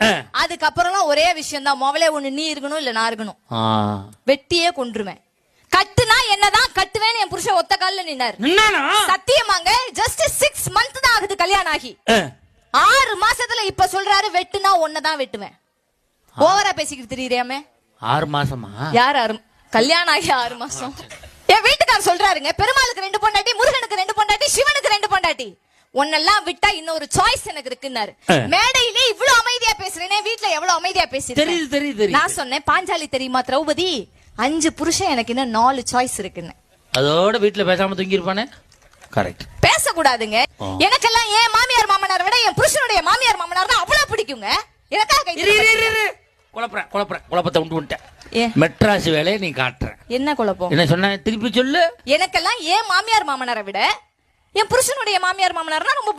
ஆ. அதுக்கப்புறம்லாம் ஒரே விஷயம் தான் மொபைலே ஒண்ணு நீ இருக்கணும் இல்ல நான் இருக்கணும். வெட்டியே கொன்றுவேன். கட்டுனா என்னதான் கட்டுவேன்னு என் புருஷன் ஒத்த கால்ல நின்னாரு? சத்தியமாங்க ஜஸ்ட் சிக்ஸ் மந்த் தான் ஆகுது கல்யாணம் ஆகி. ஆறு மாசத்துல இப்ப சொல்றாரு வெட்டுனா ஒன்னதான் வெட்டுவேன். ஓவரா பேசிக்கிட்டு தெரியுறியாமே? ஆறு மாசமா? யார் ஆறு கல்யாணம் ஆகி ஆறு மாசம். என் வீட்டுக்காரர் சொல்றாருங்க பெருமாளுக்கு ரெண்டு பொண்டாட்டி முருகனுக்கு ரெண்டு பொண்டாட்டி சிவனுக்கு ரெண்டு பொண்டாட்டி. உன்னெல்லாம் விட்டா இன்னொரு சாய்ஸ் எனக்கு இருக்குன்னாரு. மேடையிலே இவ்வளவு அமைதியா பேசுறேனே வீட்ல எவ்வளவு அமைதியா பேசுறேன் தெரியுது நான் சொன்னேன் பாஞ்சாலி தெரியுமா திரௌபதி? அஞ்சு புருஷன் எனக்கு இன்னும் நாலு சாய்ஸ் இருக்குன்னு. அதோட வீட்டுல பேசாம தூங்கி இருப்பானே கரெக்ட் பேசக்கூடாதுங்க. எனக்கெல்லாம் என் மாமியார் மாமனார் விட என் புருஷனுடைய மாமியார் மாமனார் தான் அவ்வளவு பிடிக்குங்க. எனக்காக குழப்பறேன் குழப்பறேன். குழப்பத்தை உண்டு வந்துட்டேன் ஏன்? மெட்ராஸ் வேலையை நீ காட்டுற. என்ன குழப்பம்? என்ன சொன்ன? திருப்பி சொல்லு. எனக்கெல்லாம் என் மாமியார் மாமனாரை விட என் புருஷனுடைய மாமியார் மாமனார்னா ரொம்ப